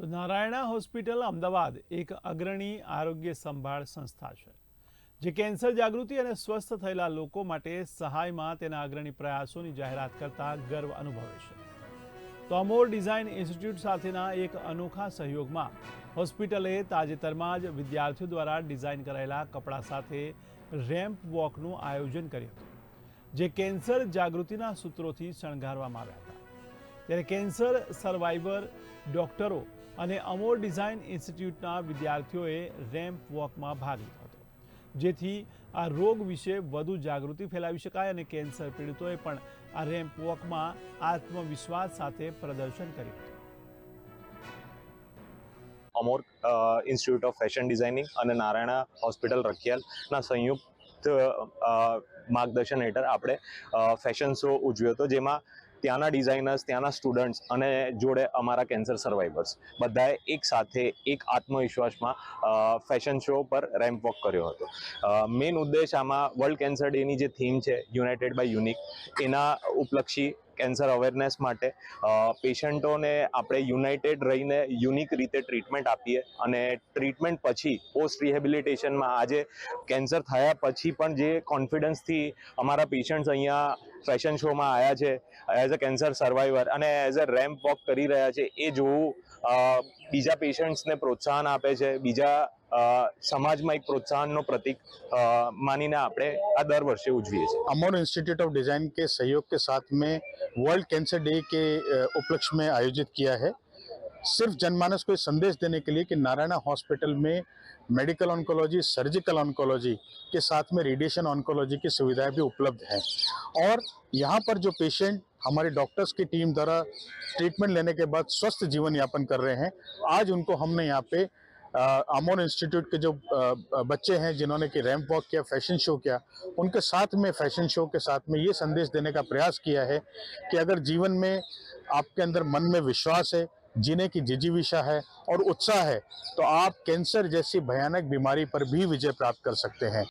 તો નારાયણા હોસ્પિટલ અમદાવાદ એક અગ્રણી આરોગ્ય સંભાળ સંસ્થા છે, જે કેન્સર જાગૃતિ અને સ્વસ્થ થયેલા લોકો માટે સહાયમાં તેના અગ્રણી પ્રયાસોની જાહેરાત કરતા ગર્વ અનુભવે છે. તો અમોર ડિઝાઇન ઇન્સ્ટિટ્યૂટ સાથેના એક અનોખા સહયોગમાં હોસ્પિટલે તાજેતરમાં જ વિદ્યાર્થીઓ દ્વારા ડિઝાઇન કરાયેલા કપડાં સાથે રેમ્પ વોકનું આયોજન કર્યું હતું, જે કેન્સર જાગૃતિના સૂત્રોથી શણગારવામાં આવ્યા હતા. ત્યારે કેન્સર સર્વાઈવર ડોક્ટરો અને અમોર ડિઝાઇન ઇન્સ્ટિટ્યૂટના વિદ્યાર્થીઓએ રેમ્પ વોકમાં ભાગ લીધો હતો. જેથી આ રોગ વિશે વધુ જાગૃતિ ફેલાવી શકાય અને કેન્સર પીડિતોએ પણ આ રેમ્પ વોકમાં આત્મવિશ્વાસ સાથે પ્રદર્શન કર્યું હતું. Amor institute of fashion designing અને નારાયણા હોસ્પિટલ રખિયાલના સંયુક્ત માર્ગદર્શન હેઠળ આપણે ફેશન શો ઉજવ્યો હતો, જેમાં ત્યાંના ડિઝાઇનર્સ ત્યાંના સ્ટુડન્ટ્સ અને જોડે અમારા કેન્સર સર્વાઈવર્સ બધાએ એક સાથે એક આત્મવિશ્વાસમાં ફેશન શો પર રેમ્પ વોક કર્યો હતો. મેઇન ઉદ્દેશ આમાં વર્લ્ડ કેન્સર ડેની જે થીમ છે યુનાઇટેડ બાય યુનિક એના ઉપલક્ષી કેન્સર અવેરનેસ માટે પેશન્ટોને આપણે યુનાઇટેડ રહીને યુનિક રીતે ટ્રીટમેન્ટ આપીએ અને ટ્રીટમેન્ટ પછી, પોસ્ટ રિહેબિલિટેશનમાં આજે કેન્સર થયા પછી પણ જે કોન્ફિડન્સથી અમારા પેશન્ટ્સ અહીંયા ફેશન શોમાં આવ્યા છે, એઝ અ કેન્સર સર્વાઈવર અને એઝ અ રેમ્પ વોક કરી રહ્યા છે, એ જોવું બીજા પેશન્ટ્સને પ્રોત્સાહન આપે છે, બીજા સમાજમાં એક પ્રોત્સાહનનો પ્રતીક અ, માનીને આપણે આ દર વર્ષે ઉજવીએ છીએ अमोर इंस्टीट्यूट ऑफ डिज़ाइन के सहयोग के साथ में वर्ल्ड कैंसर डे के अ, उपलक्ष्य में आयोजित किया है सिर्फ जनमानस को ये संदेश देने के लिए कि नारायणा हॉस्पिटल में मेडिकल ऑन्कोलॉजी सर्जिकल ऑन्कोलॉजी के साथ में रेडिएशन ऑन्कोलॉजी की सुविधाएं भी उपलब्ध हैं और यहाँ पर जो पेशेंट हमारे डॉक्टर्स की टीम द्वारा ट्रीटमेंट लेने के बाद स्वस्थ जीवन यापन कर रहे हैं आज उनको हमने यहाँ पे अमोर इंस्टीट्यूट के जो बच्चे हैं, जिन्होंने कि रैम्प वॉक किया, फ़ैशन शो किया, उनके साथ में, फ़ैशन शो के साथ में ये संदेश देने का प्रयास किया है कि अगर जीवन में आपके अंदर मन में विश्वास है, जीने की जिजीविशा है और उत्साह है तो आप कैंसर जैसी भयानक बीमारी पर भी विजय प्राप्त कर सकते हैं।